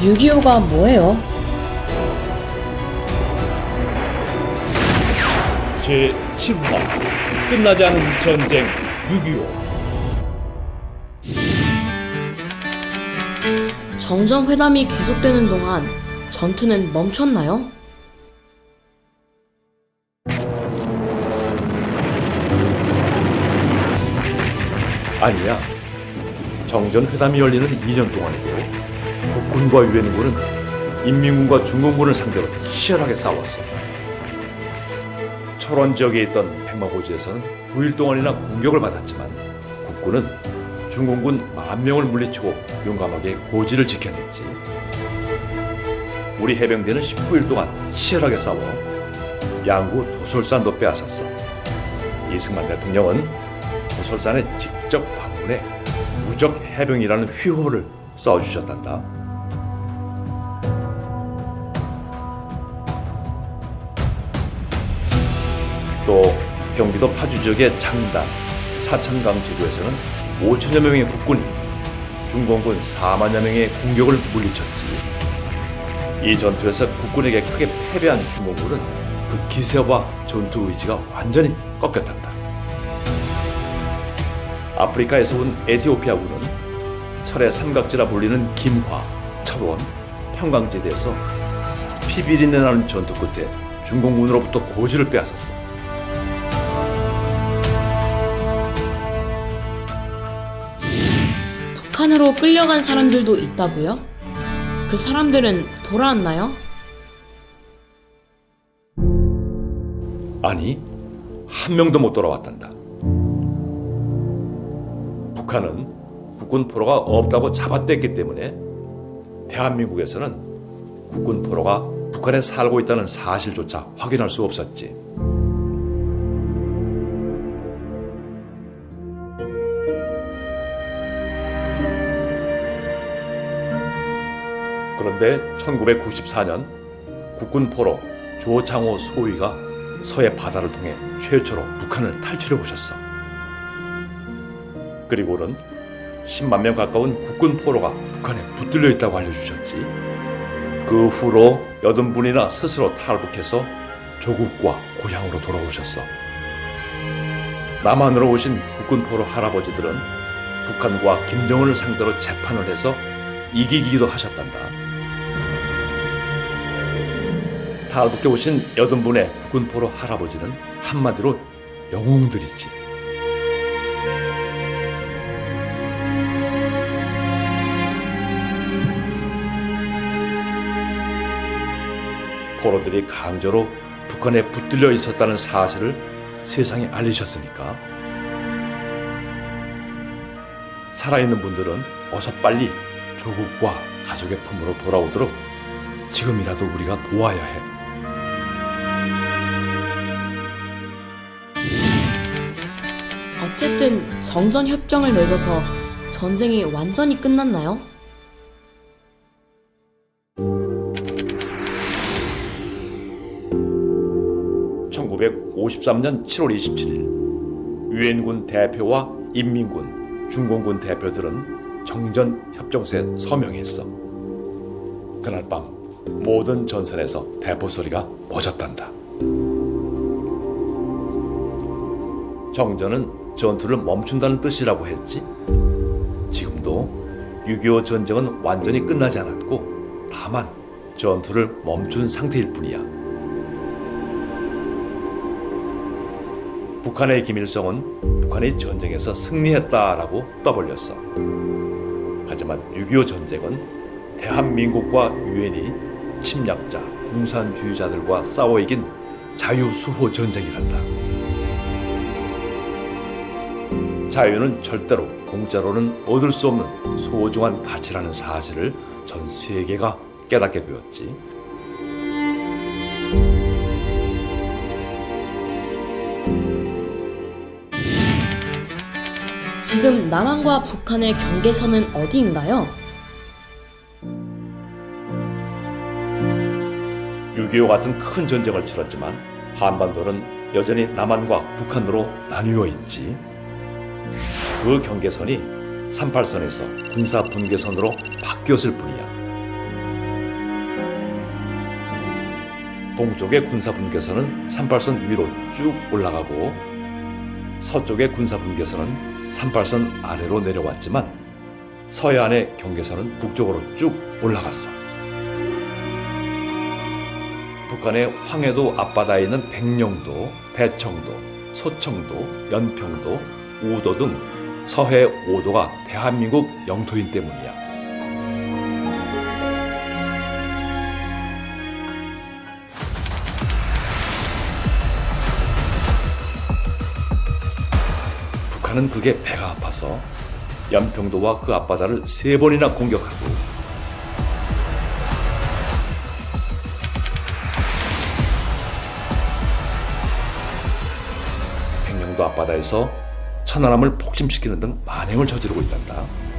6.25가 뭐예요? 제 7화 끝나지 않은 전쟁 6.25 정전회담이 계속되는 동안 전투는 멈췄나요? 아니야. 정전회담이 열리는 2년 동안에도 국군과 유엔군은 인민군과 중공군을 상대로 치열하게 싸웠어. 철원 지역에 있던 백마고지에서는 9일 동안이나 공격을 받았지만 국군은 중공군 만 명을 물리치고 용감하게 고지를 지켜냈지. 우리 해병대는 19일 동안 치열하게 싸워 양구 도솔산도 빼앗았어. 이승만 대통령은 도솔산에 직접 방문해 무적 해병이라는 휘호를 써주셨단다. 또 경기도 파주 지역의 장단, 사천강 지구에서는 5천여 명의 국군이 중공군 4만여 명의 공격을 물리쳤지. 이 전투에서 국군에게 크게 패배한 중공군은 그 기세와 전투 의지가 완전히 꺾였단다. 아프리카에서 온 에티오피아군은 철의 삼각지라 불리는 김화, 철원, 평강지대에서 피비린내 나는 전투 끝에 중공군으로부터 고지를 빼앗았어. 북한으로 끌려간 사람들도 있다고요? 그 사람들은 돌아왔나요? 아니, 한 명도 못 돌아왔단다. 북한은 국군 포로가 없다고 잡아댔기 때문에 대한민국에서는 국군 포로가 북한에 살고 있다는 사실조차 확인할 수 없었지. 그런데 1994년 국군 포로 조창호 소위가 서해 바다를 통해 최초로 북한을 탈출해 오셨어. 그리고는 10만 명 가까운 국군 포로가 북한에 붙들려 있다고 알려주셨지. 그 후로 여든 분이나 스스로 탈북해서 조국과 고향으로 돌아오셨어. 남한으로 오신 국군 포로 할아버지들은 북한과 김정은을 상대로 재판을 해서 이기기도 하셨단다. 탈북해 오신 여든 분의 국군 포로 할아버지는 한마디로 영웅들이지. 포로들이 강제로 북한에 붙들려 있었다는 사실을 세상에 알리셨으니까. 살아있는 분들은 어서 빨리 조국과 가족의 품으로 돌아오도록 지금이라도 우리가 도와야 해. 어쨌든 정전 협정을 맺어서 전쟁이 완전히 끝났나요? (1953년 7월 27일) 유엔군 대표와 인민군 중공군 대표들은 정전 협정서에 서명했어. 그날 밤 모든 전선에서 대포 소리가 멎었단다. 정전은 전투를 멈춘다는 뜻이라고 했지. 지금도 6.25 전쟁은 완전히 끝나지 않았고 다만 전투를 멈춘 상태일 뿐이야 북한의 김일성은 북한이 전쟁에서 승리했다라고 떠벌렸어. 하지만 6.25 전쟁은 대한민국과 유엔이 침략자, 공산주의자들과 싸워 이긴 자유수호 전쟁이란다. 자유는 절대로 공짜로는 얻을 수 없는 소중한 가치라는 사실을 전 세계가 깨닫게 되었지. 지금 남한과 북한의 경계선은 어디인가요? 6.25 같은 큰 전쟁을 치렀지만 한반도는 여전히 남한과 북한으로 나뉘어 있지. 그 경계선이 38선에서 군사 분계선으로 바뀌었을 뿐이야. 동쪽의 군사 분계선은 38선 위로 쭉 올라가고 서쪽의 군사 분계선은 38선 아래로 내려왔지만 서해안의 경계선은 북쪽으로 쭉 올라갔어. 북한의 황해도 앞바다에 있는 백령도, 대청도, 소청도, 연평도, 우도 등 서해 5도가 대한민국 영토인 때문이야. 북한은 그게 배가 아파서 연평도와 그 앞바다를 세 번이나 공격하고 백령도 앞바다에서 천안함을 폭침시키는 등 만행을 저지르고 있단다.